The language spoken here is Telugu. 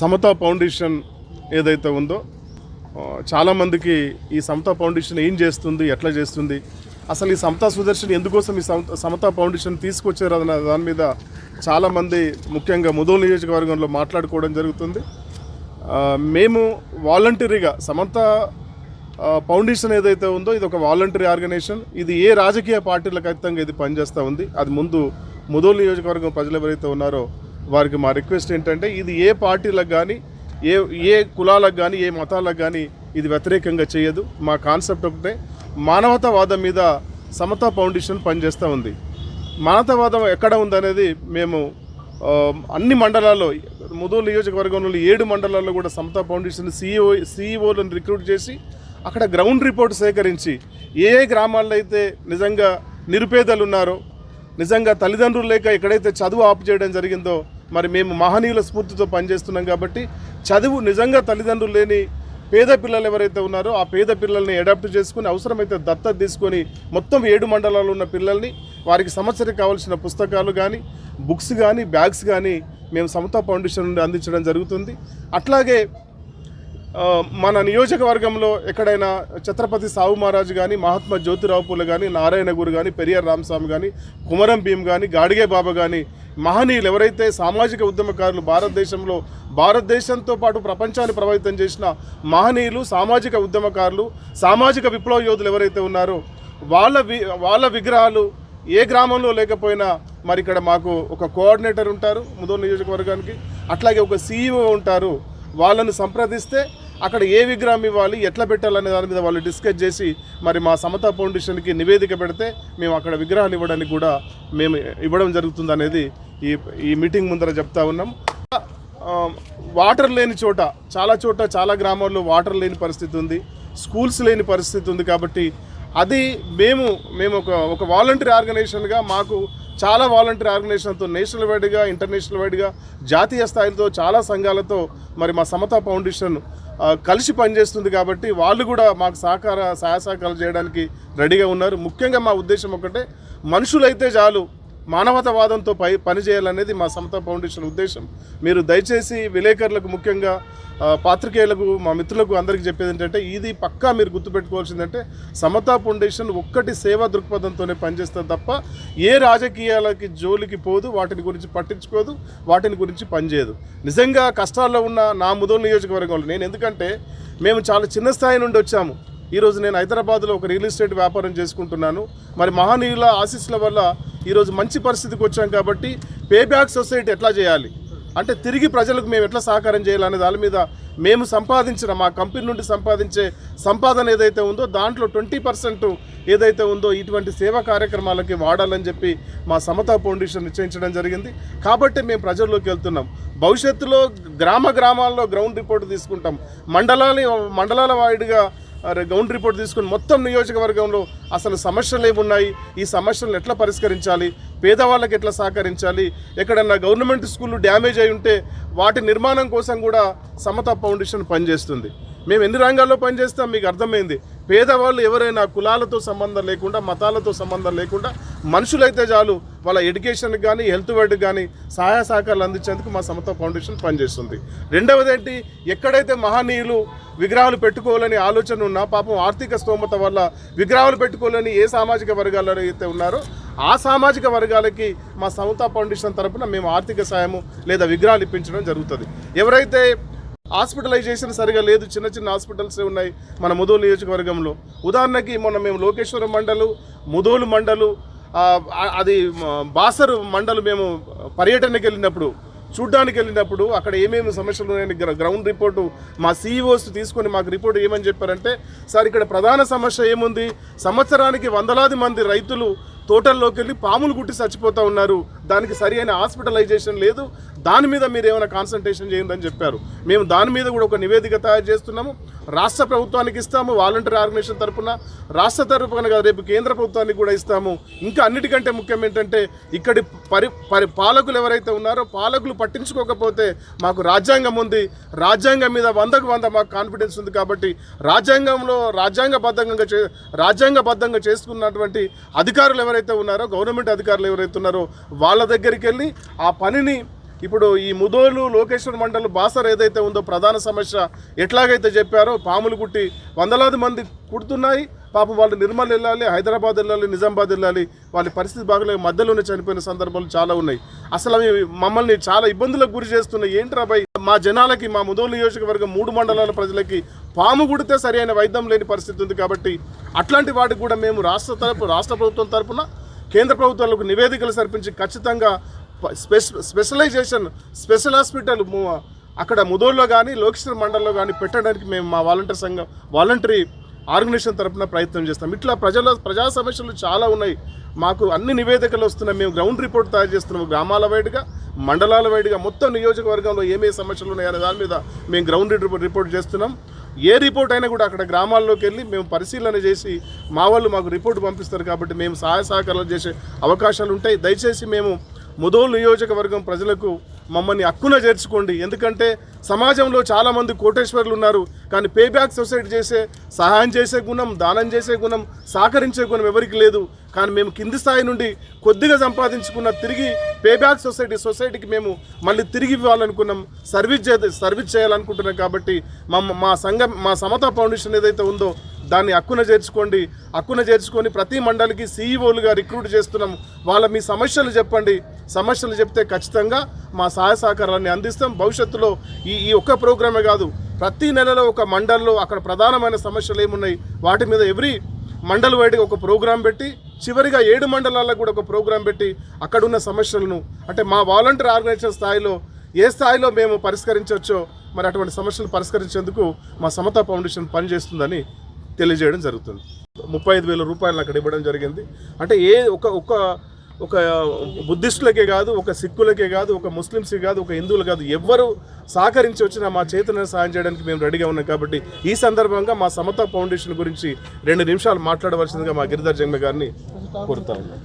సమతా ఫౌండేషన్ ఏదైతే ఉందో చాలామందికి ఈ సమతా ఫౌండేషన్ ఏం చేస్తుంది ఎట్లా చేస్తుంది? అసలు ఈ సమతా సుదర్శన్ ఎందుకోసం ఈ సమత సమతా ఫౌండేషన్ తీసుకొచ్చారు అన్న దాని మీద చాలామంది ముఖ్యంగా ముదోల్ నియోజకవర్గంలో మాట్లాడుకోవడం జరుగుతుంది. మేము వాలంటరీగా సమత ఫౌండేషన్ ఏదైతే ఉందో ఇది ఒక వాలంటరీ ఆర్గనైజేషన్. ఇది ఏ రాజకీయ పార్టీలకు ఖచ్చితంగా ఇది పనిచేస్తూ ఉంది. అది ముందు ముదోలు నియోజకవర్గం ప్రజలు ఎవరైతే ఉన్నారో వారికి మా రిక్వెస్ట్ ఏంటంటే ఇది ఏ పార్టీలకు కానీ ఏ ఏ కులాలకు కానీ ఏ మతాలకు కానీ ఇది వ్యతిరేకంగా చేయదు. మా కాన్సెప్ట్ ఒకటే మానవతావాదం మీద సమతా ఫౌండేషన్ పనిచేస్తూ ఉంది. మానవతావాదం ఎక్కడ ఉందనేది మేము అన్ని మండలాల్లో ముదోలు నియోజకవర్గంలో ఏడు మండలాల్లో కూడా సమతా ఫౌండేషన్ సీఈఓ సీఈఓలను రిక్రూట్ చేసి అక్కడ గ్రౌండ్ రిపోర్ట్ సేకరించి ఏ గ్రామాల్లో అయితే నిజంగా నిరుపేదలు ఉన్నారో నిజంగా తల్లిదండ్రులు లేక ఎక్కడైతే చదువు ఆపు చేయడం జరిగిందో మరి మేము మహనీయుల స్ఫూర్తితో పనిచేస్తున్నాం కాబట్టి చదువు నిజంగా తల్లిదండ్రులు లేని పేద పిల్లలు ఎవరైతే ఉన్నారో ఆ పేద పిల్లల్ని అడాప్ట్ చేసుకుని అవసరమైతే దత్తత తీసుకొని మొత్తం ఏడు మండలాలు ఉన్న పిల్లల్ని వారికి సంవత్సరం కావాల్సిన పుస్తకాలు కానీ బుక్స్ కానీ బ్యాగ్స్ కానీ మేము సమతా ఫౌండేషన్ నుండి అందించడం జరుగుతుంది. అట్లాగే మన నియోజకవర్గంలో ఎక్కడైనా ఛత్రపతి సాహు మహారాజు కానీ మహాత్మా జ్యోతిరావు పూలు కానీ నారాయణ గురు కానీ పెరియార్ రామస్వామి కానీ కుమరం భీమ్ కానీ గాడిగే బాబా కానీ మహనీయులు ఎవరైతే సామాజిక ఉద్యమకారులు భారతదేశంలో భారతదేశంతో పాటు ప్రపంచాన్ని ప్రభావితం చేసిన మహనీయులు సామాజిక ఉద్యమకారులు సామాజిక విప్లవ యోధులు ఎవరైతే ఉన్నారో వాళ్ళ వి వాళ్ళ విగ్రహాలు ఏ గ్రామంలో లేకపోయినా మరి ఇక్కడ మాకు ఒక కోఆర్డినేటర్ ఉంటారు ముదో నియోజకవర్గానికి. అట్లాగే ఒక సీఈఓ ఉంటారు. వాళ్ళను సంప్రదిస్తే అక్కడ ఏ విగ్రహం ఇవ్వాలి ఎట్లా పెట్టాలనే దాని మీద వాళ్ళు డిస్కస్ చేసి మరి మా సమతా ఫౌండేషన్కి నివేదిక పెడితే మేము అక్కడ విగ్రహాలు ఇవ్వడానికి కూడా మేము ఇవ్వడం జరుగుతుంది అనేది ఈ ఈ మీటింగ్ ముందర చెప్తా ఉన్నాం. వాటర్ లేని చోట చాలా చోట చాలా గ్రామాల్లో వాటర్ లేని పరిస్థితి ఉంది స్కూల్స్ లేని పరిస్థితి ఉంది కాబట్టి అది మేము మేము ఒక ఒక వాలంటరీ ఆర్గనైజేషన్గా మాకు చాలా వాలంటరీ ఆర్గనైజేషన్తో నేషనల్ వైడ్గా ఇంటర్నేషనల్ వైడ్గా జాతీయ స్థాయిలతో చాలా సంఘాలతో మరి మా సమతా ఫౌండేషన్ కలిసి పనిచేస్తుంది కాబట్టి వాళ్ళు కూడా మాకు సహకార సహాయ సహకారాలు చేయడానికి రెడీగా ఉన్నారు. ముఖ్యంగా మా ఉద్దేశం ఒకటే మనుషులైతే చాలు మానవతావాదంతో పై పనిచేయాలనేది మా సమత ఫౌండేషన్ ఉద్దేశం. మీరు దయచేసి విలేకరులకు ముఖ్యంగా పాత్రికేయులకు మా మిత్రులకు అందరికీ చెప్పేది ఏంటంటే ఇది పక్కా మీరు గుర్తుపెట్టుకోవాల్సిందంటే సమతా ఫౌండేషన్ ఒక్కటి సేవా దృక్పథంతోనే పనిచేస్తుంది తప్ప ఏ రాజకీయాలకి జోలికి పోదు వాటిని గురించి పట్టించుకోదు వాటిని గురించి పనిచేయదు. నిజంగా కష్టాల్లో ఉన్న నా ముదో నియోజకవర్గంలో నేను ఎందుకంటే మేము చాలా చిన్న స్థాయి నుండి వచ్చాము. ఈరోజు నేను హైదరాబాద్లో ఒక రియల్ ఎస్టేట్ వ్యాపారం చేసుకుంటున్నాను. మరి మహనీయుల ఆశీస్సుల వల్ల ఈరోజు మంచి పరిస్థితికి వచ్చాం కాబట్టి పే బ్యాక్ సొసైటీ ఎట్లా చేయాలి? అంటే తిరిగి ప్రజలకు మేము ఎట్లా సహకారం చేయాలనే దాని మీద మేము సంపాదించిన మా కంపెనీ నుండి సంపాదించే సంపాదన ఏదైతే ఉందో దాంట్లో ట్వంటీ పర్సెంట్ ఏదైతే ఉందో ఇటువంటి సేవా కార్యక్రమాలకి వాడాలని చెప్పి మా సమతా ఫౌండేషన్ నిశ్చయించడం జరిగింది. కాబట్టి మేము ప్రజల్లోకి వెళ్తున్నాం. భవిష్యత్తులో గ్రామ గ్రామాల్లో గ్రౌండ్ రిపోర్ట్ తీసుకుంటాం. మండలాన్ని మండలాల వాయిడ్గా గ్రౌండ్ రిపోర్ట్ తీసుకుని మొత్తం నియోజకవర్గంలో అసలు సమస్యలు ఏమున్నాయి? ఈ సమస్యలను ఎట్లా పరిష్కరించాలి? పేదవాళ్ళకి ఎట్లా సహకరించాలి? ఎక్కడన్నా గవర్నమెంట్ స్కూళ్ళు డ్యామేజ్ అయి ఉంటే వాటి నిర్మాణం కోసం కూడా సమత ఫౌండేషన్ పనిచేస్తుంది. మేము ఎన్ని రంగాల్లో పనిచేస్తాం? మీకు అర్థమైంది. పేదవాళ్ళు ఎవరైనా కులాలతో సంబంధం లేకుండా మతాలతో సంబంధం లేకుండా మనుషులైతే చాలు వాళ్ళ ఎడ్యుకేషన్కి కానీ హెల్త్ వైడ్కి కానీ సహాయ సహకారాలు అందించేందుకు మా సమత ఫౌండేషన్ పనిచేస్తుంది. రెండవది ఏంటి? ఎక్కడైతే మహనీయులు విగ్రహాలు పెట్టుకోవాలని ఆలోచన ఉన్నా పాపం ఆర్థిక స్తోమత వల్ల విగ్రహాలు పెట్టుకోవాలని ఏ సామాజిక వర్గాల్లో అయితే ఉన్నారో ఆ సామాజిక వర్గాలకి మా సమతా ఫౌండేషన్ తరపున మేము ఆర్థిక సాయము లేదా విగ్రహాలు ఇప్పించడం జరుగుతుంది. ఎవరైతే హాస్పిటలైజేషన్ సరిగా లేదు చిన్న చిన్న హాస్పిటల్స్ ఉన్నాయి మన ముదోలు నియోజకవర్గంలో. ఉదాహరణకి మొన్న మేము లోకేశ్వరం మండలు ముదోలు మండలు అది బాసరు మండలు మేము పర్యటనకి వెళ్ళినప్పుడు చూడ్డానికి వెళ్ళినప్పుడు అక్కడ ఏమేమి సమస్యలు ఉన్నాయని గ్రౌండ్ రిపోర్టు మా సీఈఓస్ తీసుకొని మాకు రిపోర్ట్ ఏమని చెప్పారంటే సార్ ఇక్కడ ప్రధాన సమస్య ఏముంది? సంవత్సరానికి వందలాది మంది రైతులు తోటల్లోకి వెళ్ళి పాములు గుట్టి చచ్చిపోతూ ఉన్నారు. దానికి సరి అయిన హాస్పిటలైజేషన్ లేదు. దాని మీద మీరు ఏమైనా కాన్సన్ట్రేషన్ చేయండి అని చెప్పారు. మేము దాని మీద కూడా ఒక నివేదిక తయారు చేస్తున్నాము. రాష్ట్ర ప్రభుత్వానికి ఇస్తాము వాలంటీర్ ఆర్గనైజేషన్ తరఫున రాష్ట్ర తరపున కాదు రేపు కేంద్ర ప్రభుత్వానికి కూడా ఇస్తాము. ఇంకా అన్నిటికంటే ముఖ్యం ఏంటంటే ఇక్కడి పరి పరి పాలకులు ఎవరైతే ఉన్నారో పాలకులు పట్టించుకోకపోతే మాకు రాజ్యాంగం ఉంది. రాజ్యాంగం మీద వందకు వంద మాకు కాన్ఫిడెన్స్ ఉంది కాబట్టి రాజ్యాంగంలో రాజ్యాంగబద్ధంగా చే రాజ్యాంగబద్ధంగా చేసుకున్నటువంటి అధికారులు ఎవరైతే ఉన్నారో గవర్నమెంట్ అధికారులు ఎవరైతే ఉన్నారో వాళ్ళ దగ్గరికి వెళ్ళి ఆ పనిని ఇప్పుడు ఈ ముదోలు లోకేశ్వర మండలం బాసర్ ఏదైతే ఉందో ప్రధాన సమస్య ఎట్లాగైతే చెప్పారో పాములు కుట్టి వందలాది మంది కుడుతున్నాయి పాపం వాళ్ళు నిర్మల్ వెళ్ళాలి హైదరాబాద్ వెళ్ళాలి నిజామాబాద్ వెళ్ళాలి. వాళ్ళ పరిస్థితి బాగలేక మధ్యలోనే చనిపోయిన సందర్భాలు చాలా ఉన్నాయి. అసలు అవి మమ్మల్ని చాలా ఇబ్బందులకు గురి చేస్తున్నాయి. ఏంట్రా భయ్? మా జనాలకి మా ముదోలు నియోజకవర్గం మూడు మండలాల ప్రజలకి పాము కుడితే సరైన వైద్యం లేని పరిస్థితి ఉంది కాబట్టి అట్లాంటి వాటికి కూడా మేము రాష్ట్ర తరపు రాష్ట్ర ప్రభుత్వం తరపున కేంద్ర ప్రభుత్వాలకు నివేదికలు సర్పించి ఖచ్చితంగా స్పెషలైజేషన్ స్పెషల్ హాస్పిటల్ అక్కడ ముదోల్లో కానీ లోకేశ్వర మండలంలో కానీ పెట్టడానికి మేము మా వాలంటీర్ సంఘం వాలంటరీ ఆర్గనైజేషన్ తరపున ప్రయత్నం చేస్తాం. ఇట్లా ప్రజల ప్రజా సమస్యలు చాలా ఉన్నాయి. మాకు అన్ని నివేదికలు వస్తున్నాయి. మేము గ్రౌండ్ రిపోర్ట్ తయారు చేస్తున్నాము గ్రామాల వైడ్గా మండలాల వైడ్గా మొత్తం నియోజకవర్గంలో ఏమేమి సమస్యలు ఉన్నాయనే దాని మీద మేము గ్రౌండ్ రిపోర్ట్ రిపోర్ట్ చేస్తున్నాం. ఏ రిపోర్ట్ అయినా కూడా అక్కడ గ్రామాల్లోకి వెళ్ళి మేము పరిశీలన చేసి మా వాళ్ళు మాకు రిపోర్ట్ పంపిస్తారు కాబట్టి మేము సహాయ సహకారాలు చేసే అవకాశాలు ఉంటాయి. దయచేసి మేము ముదోలు నియోజకవర్గం ప్రజలకు మమ్మల్ని హక్కున చేర్చుకోండి. ఎందుకంటే సమాజంలో చాలామంది కోటేశ్వర్లు ఉన్నారు. కానీ పే బ్యాక్ సొసైటీ చేసే సహాయం చేసే గుణం దానం చేసే గుణం సహకరించే గుణం ఎవరికి లేదు. కానీ మేము కింది స్థాయి నుండి కొద్దిగా సంపాదించుకున్న తిరిగి పే బ్యాక్ సొసైటీ సొసైటీకి మేము మళ్ళీ తిరిగి ఇవ్వాలనుకున్నాం. సర్వీస్ చే సర్వీస్ చేయాలనుకుంటున్నాం కాబట్టి మా మా సంఘం మా సమతా ఫౌండేషన్ ఏదైతే ఉందో దాన్ని హక్కున చేర్చుకోండి. హక్కున చేర్చుకొని ప్రతి మండలికి సీఈఓలుగా రిక్రూట్ చేస్తున్నాం. వాళ్ళ మీ సమస్యలు చెప్పండి. సమస్యలు చెప్తే ఖచ్చితంగా మా సహాయ సహకారాన్ని అందిస్తాం. భవిష్యత్తులో ఈ ఈ ఒక్క ప్రోగ్రామే కాదు ప్రతి నెలలో ఒక మండల్లో అక్కడ ప్రధానమైన సమస్యలు ఏమున్నాయి వాటి మీద ఎవ్రీ మండల వైడ్గా ఒక ప్రోగ్రాం పెట్టి చివరిగా ఏడు మండలాల్లో కూడా ఒక ప్రోగ్రాం పెట్టి అక్కడున్న సమస్యలను అంటే మా వాలంటీర్ ఆర్గనైజేషన్ స్థాయిలో ఏ స్థాయిలో మేము పరిష్కరించవచ్చో మరి అటువంటి సమస్యలు పరిష్కరించేందుకు మా సమతా ఫౌండేషన్ పనిచేస్తుందని తెలియజేయడం జరుగుతుంది. ముప్పై ఐదు వేల రూపాయలు అక్కడ ఇవ్వడం జరిగింది. అంటే ఏ ఒక ఒక ఒక బుద్ధిస్టులకే కాదు ఒక సిక్కులకే కాదు ఒక ముస్లిమ్స్కి కాదు ఒక హిందువులు కాదు ఎవ్వరు సహకరించి వచ్చినా మా చేతన సాయం చేయడానికి మేము రెడీగా ఉన్నాం కాబట్టి ఈ సందర్భంగా మా సమత ఫౌండేషన్ గురించి రెండు నిమిషాలు మాట్లాడవలసిందిగా మా గిరిధర్ జంగ గారిని కోరుతా ఉన్నాం.